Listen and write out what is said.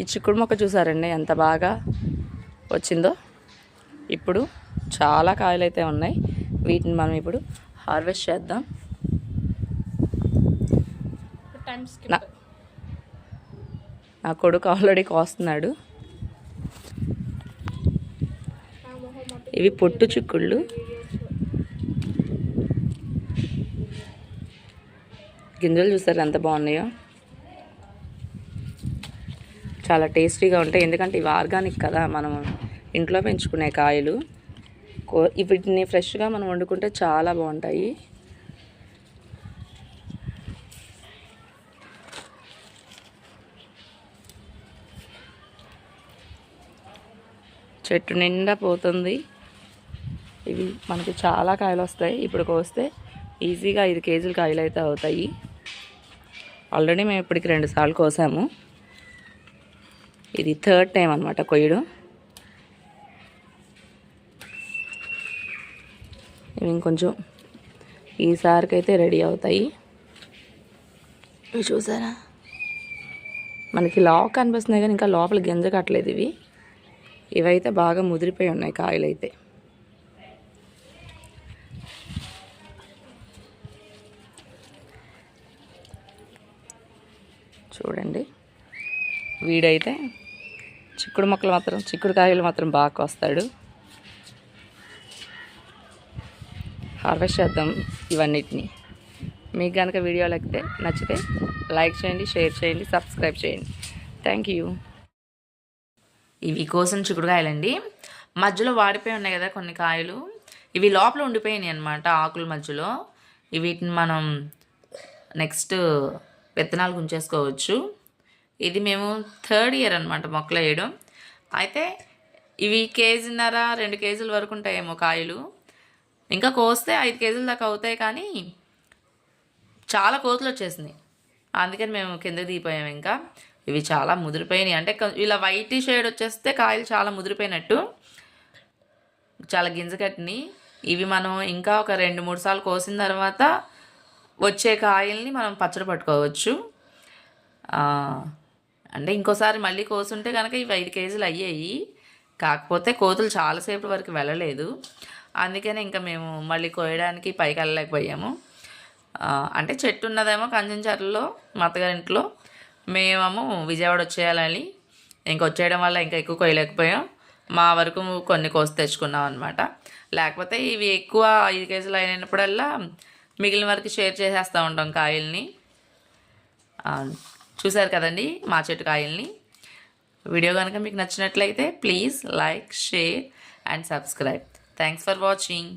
ఈ చిక్కుడు మొక్క చూసారండి ఎంత బాగా వచ్చిందో? ఇప్పుడు చాలా కాయలు అయితే ఉన్నాయి. వీటిని మనం ఇప్పుడు హార్వెస్ట్ చేద్దాం. నా కొడుకు ఆల్రెడీ కోస్తున్నాడు. ఇవి పొట్టు చిక్కుళ్ళు. గింజలు చూసారు? ఎంత బాగున్నాయో. చాలా టేస్టీగా ఉంటాయి. ఎందుకంటే ఇవి ఆర్గానిక్ కదా మనం ఇంట్లో పెంచుకునే కాయలు. కో వీటిని ఫ్రెష్గా మనం వండుకుంటే చాలా బాగుంటాయి. చెట్టు నిండా పోతుంది. ఇవి మనకి చాలా కాయలు వస్తాయి. ఇప్పుడు కోస్తే ఈజీగా ఐదు కేజీలు కాయలు అయితే అవుతాయి. ఆల్రెడీ మేము ఇప్పటికి రెండు సార్లు కోసాము. ఇది థర్డ్ టైం అనమాట కొయ్యడం. ఇవి ఇంకొంచెం ఈసారికి అయితే రెడీ అవుతాయి. ఇవి చూసారా? మనకి లాక్ కనిపిస్తున్నాయి కానీ ఇంకా లోపల గింజ కట్టలేదు ఇవి. ఇవైతే బాగా ముదిరిపోయి ఉన్నాయి కాయలు చూడండి. వీడైతే చిక్కుడు మొక్కలు మాత్రం చిక్కుడు కాయలు మాత్రం బాగా వస్తాడు హార్వెస్ట్ చేద్దాం ఇవన్నిటిని. మీకు కనుక వీడియో లేకపోతే నచ్చితే లైక్ చేయండి షేర్ చేయండి సబ్స్క్రైబ్ చేయండి. Thank you. ఇవి కోసిన చిక్కుడుకాయలండి మధ్యలో వాడిపోయి ఉన్నాయి కదా కొన్ని కాయలు. ఇవి లోపల ఉండిపోయినాయి అనమాట ఆకుల మధ్యలో. వీటిని మనం నెక్స్ట్ విత్తనాలు గుంచేసుకోవచ్చు. ఇది మేము థర్డ్ ఇయర్ అనమాట మొక్కలు వేయడం. అయితే ఇవి కేజీన్నర రెండు కేజీల వరకు ఉంటాయేమో కాయలు. ఇంకా కోస్తే ఐదు కేజీల దాకా అవుతాయి కానీ చాలా కోతులు వచ్చేసినాయి. అందుకని మేము కింద దిగిపోయాము ఇంకా. ఇవి చాలా ముదిరిపోయినాయి. అంటే ఇలా వైట్ షేడ్ వచ్చేస్తే కాయలు చాలా ముదిరిపోయినట్టు. చాలా గింజ కట్టినాయి. ఇవి మనం ఇంకా ఒక రెండు మూడు సార్లు కోసిన తర్వాత వచ్చే కాయల్ని మనం పచ్చడి పట్టుకోవచ్చు. అంటే ఇంకోసారి మళ్ళీ కోసుంటే కనుక ఇవి ఐదు కేజీలు అయ్యాయి. కాకపోతే కోతులు చాలాసేపు వరకు వెళ్ళలేదు. అందుకనే ఇంకా మేము మళ్ళీ కోయడానికి పైకి వెళ్ళలేకపోయాము. అంటే చెట్టు ఉన్నదేమో కంచెంచర్లలో మా అత్తగారింట్లో మేమేమో విజయవాడ వచ్చేయాలని ఇంక వచ్చేయడం వల్ల ఇంకా ఎక్కువ కొయ్యలేకపోయాం మా వరకు కొన్ని కోసి తెచ్చుకున్నాం అనమాట లేకపోతే ఇవి ఎక్కువ ఐదు కేజీలు అయినప్పుడల్లా మిగిలిన వరకు షేర్ చేసేస్తూ ఉంటాం కాయల్ని. చూశారు కదండి మా చెట్టు కాయల్ని. వీడియో కనుక మీకు నచ్చినట్లయితే please like share and subscribe. Thanks for watching.